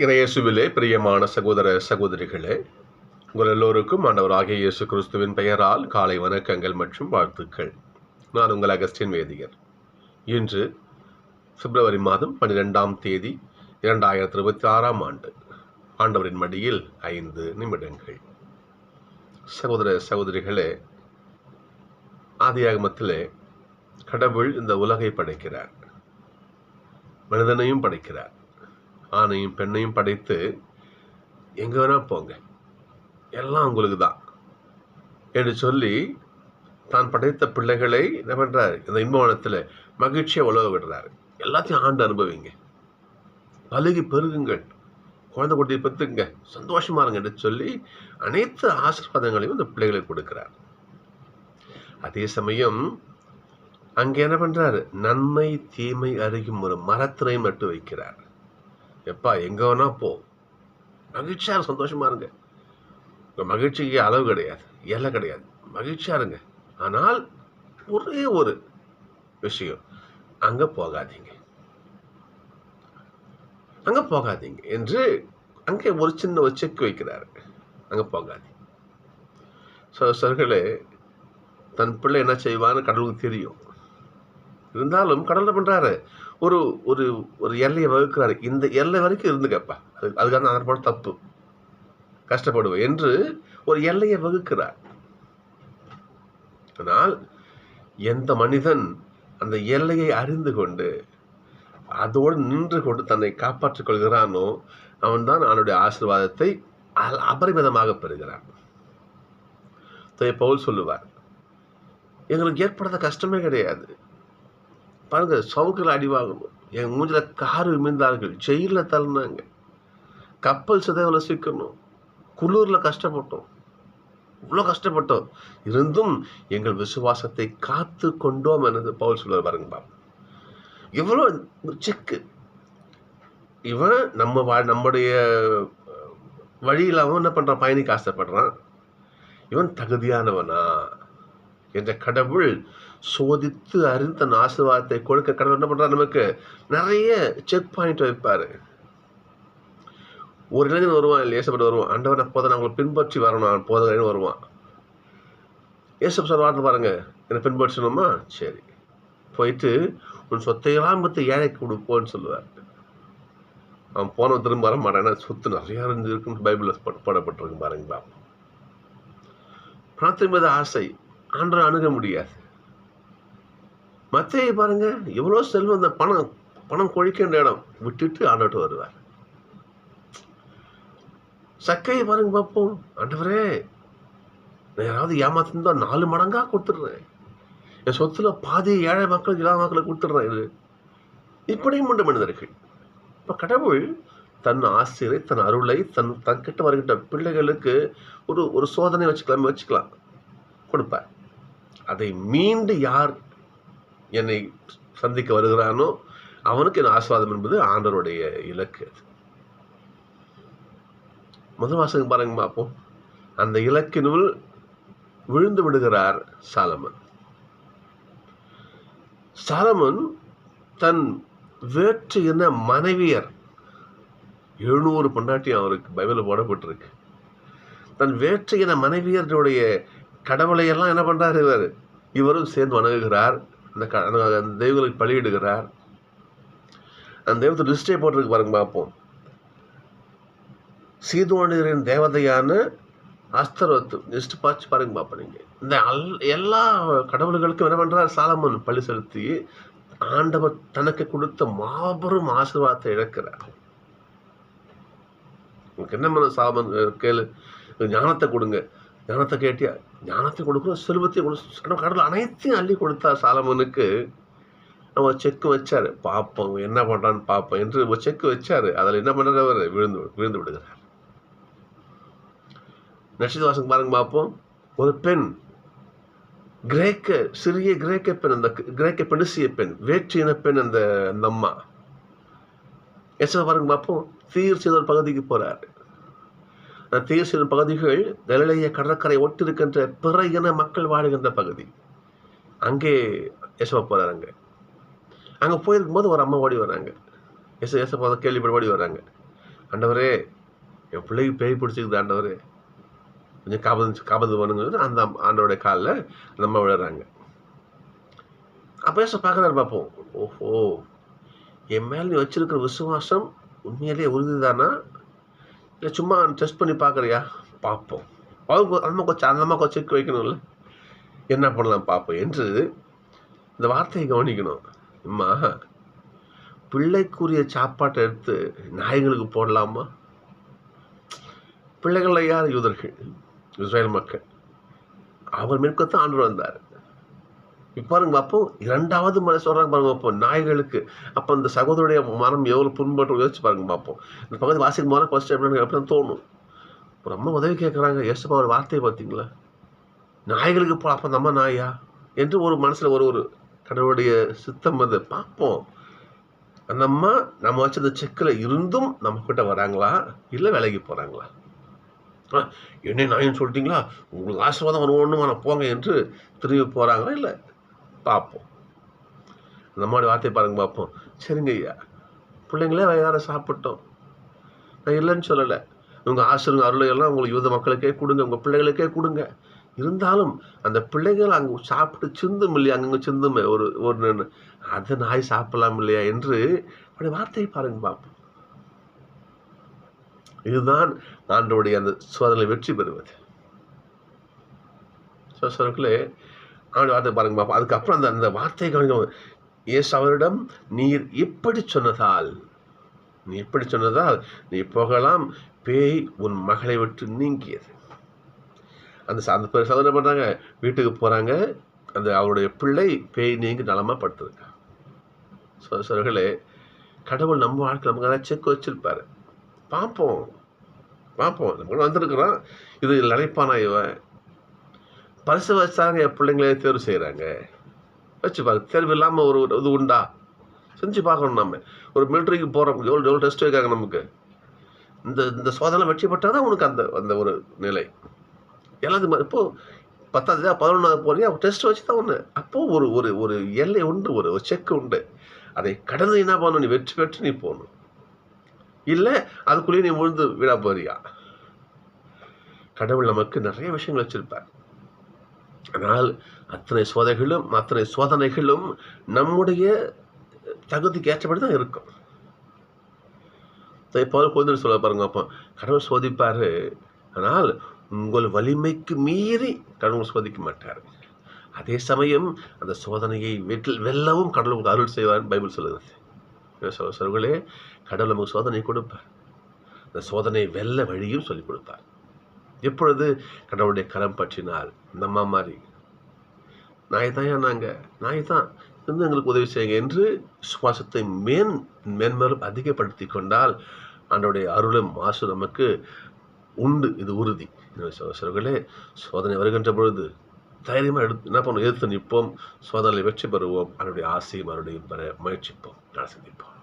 இறையேசுவிலே பிரியமான சகோதர சகோதரிகளே உங்கள் எல்லோருக்கும் ஆண்டவராகிய இயேசு கிறிஸ்துவின் பெயரால் காலை வணக்கங்கள் மற்றும் வாழ்த்துக்கள். நான் உங்கள் அகஸ்டின் வேதியர். இன்று பிப்ரவரி மாதம் பன்னிரெண்டாம் தேதி இரண்டாயிரத்தி இருபத்தி ஆறாம் ஆண்டு ஆண்டவரின் மடியில் ஐந்து நிமிடங்கள். சகோதர சகோதரிகளே ஆதியாகமத்திலே கடவுள் இந்த உலகை படைக்கிறார். மனிதனையும் படைக்கிறார். ஆணையும் பெண்ணையும் படைத்து எங்கே வேணா போங்க. எல்லாம் உங்களுக்கு தான் என்று சொல்லி தான் படைத்த பிள்ளைகளை என்ன பண்ணுறாரு இந்த இன்பவனத்தில் மகிழ்ச்சியை உழவ விடுறாரு. எல்லாத்தையும் ஆண்டு அனுபவிங்க. பழுகி பெருகுங்கள். குழந்தை குட்டியை பெற்றுங்க சந்தோஷமா இருங்க என்று சொல்லி அனைத்து ஆசீர்வாதங்களையும் இந்த பிள்ளைகளுக்கு கொடுக்கிறார். அதே சமயம் அங்கே என்ன பண்றாரு? நன்மை தீமை அறியும் ஒரு மரத்திரை நட்டு வைக்கிறார். எப்பா எங்க வேணா போ. மகிழ்ச்சியா சந்தோஷமா இருங்க. உங்கள் மகிழ்ச்சிக்கு அளவு கிடையாது எல்லாம் கிடையாது. மகிழ்ச்சியா இருங்க. ஆனால் ஒரே ஒரு விஷயம் அங்க போகாதீங்க. அங்க போகாதீங்க என்று அங்கே ஒரு சின்ன ஒரு செக் வைக்கிறாரு. அங்க போகாதீங்க. ஸோ சர்களே தன் பிள்ளை என்ன செய்வான்னு கடவுளுக்கு தெரியும். இருந்தாலும் கடலில் பண்ணுறாரு பண்றாரு? ஒரு ஒரு ஒரு எல்லையை வகுக்கிறாரு. இந்த எல்லை வரைக்கும் இருந்துக்கப்பா அது அதுக்காக அதன் போல தப்பு. கஷ்டப்படுவேன் என்று ஒரு எல்லையை வகுக்கிறார். ஆனால் எந்த மனிதன் அந்த எல்லையை அறிந்து கொண்டு அதோடு நின்று கொண்டு தன்னை காப்பாற்றிக் கொள்கிறானோ அவன்தான் அவனுடைய ஆசீர்வாதத்தை அபரிமிதமாக பெறுகிறான். பவுல் சொல்லுவார் எங்களுக்கு ஏற்படாத கஷ்டமே கிடையாது. பாருங்க சவுக்கில் அடி வாங்கணும். என் மூஞ்சில் கார் விமிழ்ந்தார்கள் ஜெயிலில் தள்ளினாங்க. கப்பல் சிதைவில் சிக்கணும். குளிரில் கஷ்டப்பட்டோம். இவ்வளோ கஷ்டப்பட்டோம். இருந்தும் எங்கள் விசுவாசத்தை காத்து கொண்டோம் எனது பவுல் சொல்லுவார் பாருங்க பாப்பா எவ்வளோ செக்கு. இவன் நம்ம வா நம்முடைய வழியில் அவன் என்ன பண்ணுறான் பயணிக்க ஆசைப்படுறான். இவன் தகுதியானவனா? என்ற கடவுள் சோதித்து அறிந்து தன் ஆசீர்வாதத்தை கொடுக்க கடவுள் என்ன பண்றார் நமக்கு? நிறைய செக் பாயிண்ட் வைப்பாரு ஒரு இளைஞன் வருவான் ஏசப்பட்டு வருவான். ஆண்டவர் அப்போதை நான் பின்பற்றி வரணும் போதகன்னு வருவான். ஏசப் சார் வார்த்தை பாருங்க. என்னை பின்பற்றணுமா? சரி. போயிட்டு உன் சொத்தையெல்லாம் பற்றி ஏழைக்கு கொடுப்போன்னு சொல்லுவார். அவன் போன திரும்ப வர மாட்டான். சொத்து நிறையா இருந்துருக்குன்னு பைபிளில் போடப்பட்டிருக்கு பாருங்க பாப்போம். பணத்தின் மீது ஆசை. ஆண்டரை அணுக முடியாது. மத்தையை பாருங்க எவ்வளோ செல்வம் அந்த பணம் பணம் கொழிக்கின்ற இடம். விட்டுட்டு ஆண்டோட்டு வருவார். சக்கையை பாருங்க பார்ப்போம். ஆண்டவரே நான் யாராவது ஏமாத்திருந்தா நாலு மடங்காக கொடுத்துட்றேன். என் சொத்துல பாதி ஏழை மக்களுக்கு இல்லாத மக்களுக்கு கொடுத்துட்றேன் இது. இப்படியும் உண்டு மனிதர்கள். இப்போ கடவுள் தன் ஆசிரியரை தன் அருளை தன் தன்கிட்ட வருகின்ற பிள்ளைகளுக்கு ஒரு ஒரு சோதனை வச்சுக்கலாம் வச்சுக்கலாம் கொடுப்பார். அதை மீண்டு யார் என்னை சந்திக்க வருகிறானோ அவனுக்கு என் ஆஸ்வாதம் என்பது ஆண்டவருடைய இலக்கு அது. முதல் வாசகம் பாருங்க பார்ப்போம் அந்த இலக்கினுள் விழுந்து விடுகிறார் சாலமன். சாலமன் தன் வேற்று இன மனைவியர் எழுநூறு பொண்டாட்டி அவருக்கு பைபிளில் போடப்பட்டிருக்கு. தன் வேற்று இன மனைவியர்களுடைய கடவுளை எல்லாம் என்ன பண்றாரு இவர்? இவரும் சேர்ந்து வணங்குகிறார். அந்த க- அந்த தெய்வங்களுக்கு பலியிடுகிறார். அந்த தெய்வத்தை லிஸ்டே போட்டிருக்கு பாருங்க பார்ப்போம். சீதோனியரின் தேவதையான அஸ்தரத்து லிஸ்ட் பார்த்து பாருங்க பார்ப்போம் நீங்கள் இந்த அல் எல்லா கடவுள்களுக்கும் என்ன பண்ணுறார் சாலமன் பள்ளி செலுத்தி ஆண்டவர் தனக்கு கொடுத்த மாபெரும் ஆசீர்வாதத்தை இழக்கிறார். உனக்கு என்ன பண்ண சாலமன் கேளு ஞானத்தை கொடுங்க. ஞானத்தை கேட்டியா? ஞானத்தை கொடுக்குறோம் செல்வத்தை நம்ம கடவுள் அனைத்தையும் அள்ளி கொடுத்தா சாலமனுக்கு நம்ம செக்கு வச்சாரு. பார்ப்போம் என்ன பண்றான்னு பார்ப்போம் என்று ஒரு செக்கு வச்சாரு. அதில் என்ன பண்ணுறவர் அவர்? விழுந்து விழுந்து விடுகிறார். நட்சத்திரவாசம் பாருங்க பார்ப்போம் ஒரு பெண் கிரேக்க சிறிய கிரேக்க பெண் அந்த கிரேக்க பெண்சிய பெண் வேற்று இன பெண் அந்த அந்த அம்மா. எச்சா பாருங்க பார்ப்போம் தீர் செய்த ஒரு பகுதிக்கு போறாரு. அந்த தீர் பகுதிகள் கலிலேய கடற்கரை ஒட்டிருக்கின்ற பிற இன மக்கள் வாழுகின்ற பகுதி. அங்கே எசவ போறாரு அங்கே. போயிருக்கும் போது ஒரு அம்மா ஓடி வராங்க. எச எஸ் கேள்விப்பட ஓடி வராங்க. ஆண்டவரே என் பிள்ளைக்கு பேய் பிடிச்சிருக்குது ஆண்டவரே. கொஞ்சம் காபந்து காபந்து பண்ணுங்க அந்த ஆண்டோடைய காலில் அந்த அம்மா விழுறாங்க. அப்போ ஏச பார்க்குறாரு பார்ப்போம். ஓஹோ என் மேலே நீ வச்சிருக்கிற விசுவாசம் உண்மையிலேயே உறுதிதானா? இல்லை சும்மா டெஸ்ட் பண்ணி பார்க்குறியா? பார்ப்போம். அவங்க அந்த கொஞ்சம் அந்த அம்மா கொஞ்சம் செக் வைக்கணும்ல. என்ன பண்ணலாம் பார்ப்போம். என்று இந்த வார்த்தையை கவனிக்கணும். அம்மா பிள்ளைக்குரிய சாப்பாட்டை எடுத்து நாய்களுக்கு போடலாமா? பிள்ளைகள் யார் யூதர்கள்? இஸ்ரேல் மக்கள். அவர் மின்கத்தான் ஆண்டு வந்தார். பாருங்க அப்போ இரண்டாவது முறை சொல்கிறாங்க பாருங்க அப்போ நாய்களுக்கு அப்போ இந்த சகோதரருடைய மரம் எவ்வளோ புண்பட்டு யோசிச்சு பாருங்க பார்ப்போம் இந்த பகுதி வாசிக்கும் போது ஃபர்ஸ்ட் எப்படின்னு தோணும். ரொம்ப உதவி கேட்குறாங்க ஏசப்பா ஒரு வார்த்தையை பார்த்தீங்களா நாய்களுக்கு போ அப்போ நம்ம நாயா? என்று ஒரு மனசில் ஒரு ஒரு கடவுளுடைய சித்தம் வந்து பார்ப்போம். அந்த அம்மா நம்ம வச்ச செக்கில் இருந்தும் நம்ம கிட்ட வராங்களா? இல்லை விலகி போகிறாங்களா என்ன நாயின்னு சொல்லிட்டீங்களா? உங்களுக்கு ஆசீர்வாதம் வரும் ஒன்று நான் போங்க என்று திரும்பி போகிறாங்களா இல்லை? பார்ப்போம். அந்த மாதிரி வார்த்தையை பாருங்க பார்ப்போம். சரிங்க ஐயா. பிள்ளைங்களே வயதார சாப்பிட்டோம்? நான் இல்லைன்னு சொல்லலை. உங்கள் ஆசிரியர் அருளையெல்லாம் உங்களுக்கு யூத மக்களுக்கே கொடுங்க உங்கள் பிள்ளைகளுக்கே கொடுங்க. இருந்தாலும் அந்த பிள்ளைகள் அங்கே சாப்பிட்டு சிந்தும் இல்லையா? அங்கங்கே சிந்துமே ஒரு ஒரு அதை நாய் சாப்பிடலாம் இல்லையா? என்று அப்படி வார்த்தையை பாருங்க பார்ப்போம். இதுதான் ஆண்டோடைய அந்த சோதனை வெற்றி பெறுவது. சோசர்களே ஆண்டு வார்த்தை பாருங்க பார்ப்போம் அதுக்கப்புறம் அந்த அந்த வார்த்தையை கவனிக்க ஏசு அவரிடம் நீர் இப்படி சொன்னதால் நீ இப்படி சொன்னதால் நீ போகலாம். பேய் உன் மகளை விட்டு நீங்கியது. அந்த அந்த சோதனை பண்ணுறாங்க வீட்டுக்கு போகிறாங்க அந்த அவருடைய பிள்ளை பேய் நீங்கி நலமாக படுத்துருங்க சோசர்களே கடவுள் நம்ம வாழ்க்கை நமக்கு அதான் செக் வச்சிருப்பாரு. பார்ப்போம் பார்ப்போம் நம்ம வந்திருக்கிறோம். இது நினைப்பானா இவன்? பரிசு வச்சாங்க என் பிள்ளைங்களே தேர்வு செய்கிறாங்க வச்சு பாருங்க தேர்வு இல்லாமல் ஒரு இது உண்டா? செஞ்சு பார்க்கணும் நம்ம ஒரு மிலிட்ரிக்கு போகிறோம் எவ்வளோ எவ்வளோ டெஸ்ட் வைக்காங்க நமக்கு? இந்த இந்த சோதனை வெற்றி பெற்றால் தான் உனக்கு அந்த அந்த ஒரு நிலை. எல்லாத்துக்கும் இப்போது பத்தாவது பதினொன்றாவது போகிறீங்க டெஸ்ட் வச்சு தான் ஒன்று அப்போது ஒரு ஒரு ஒரு எல்லை உண்டு ஒரு ஒரு செக் உண்டு. அதை கடந்து என்ன பண்ணணும்? நீ வெற்றி பெற்று நீ போகணும். இல்லை அதுக்குள்ளேயே நீ விழுந்து வீடாக போறியா? கடவுள் நமக்கு நிறைய விஷயங்கள் வச்சுருப்பேன் ஆனால் அத்தனை சோதனைகளும் அத்தனை சோதனைகளும் நம்முடைய தகுதிக்கு ஏற்றபடி தான் இருக்கும். இப்போ கொஞ்சம் சொல்ல பாருங்க அப்போ கடவுள் சோதிப்பார் ஆனால் உங்கள் வலிமைக்கு மீறி கடவுள் சோதிக்க மாட்டார். அதே சமயம் அந்த சோதனையை வெற்றில் வெல்லவும் கடவுளுக்கு அருள் செய்வார் பைபிள் சொல்லுகிறது சொல்ல சொல்களே கடவுள் நமக்கு சோதனை கொடுப்பார். அந்த சோதனை வெல்ல வழியும் சொல்லிக் கொடுப்பார். எப்பொழுது கடவுளுடைய கரம் பற்றினால் இந்த அம்மா மாதிரி. நாய் தான் நாங்கள் நாய் தான் இருந்து எங்களுக்கு உதவி செய்யுங்க என்று சுவாசத்தை மேன் மேன்மேலும் அதிகப்படுத்தி கொண்டால் ஆண்டோடைய அருளும் மாசு நமக்கு உண்டு. இது உறுதி. சொல்களே சோதனை வருகின்ற பொழுது தைரியமாக எடுத்து என்ன பண்ணுவோம்? எதிர்த்து நிற்போம். சோதனையில் வெற்றி பெறுவோம். அவருடைய ஆசையும் அவருடைய பெற முயற்சிப்போம். நான் சந்திப்போம்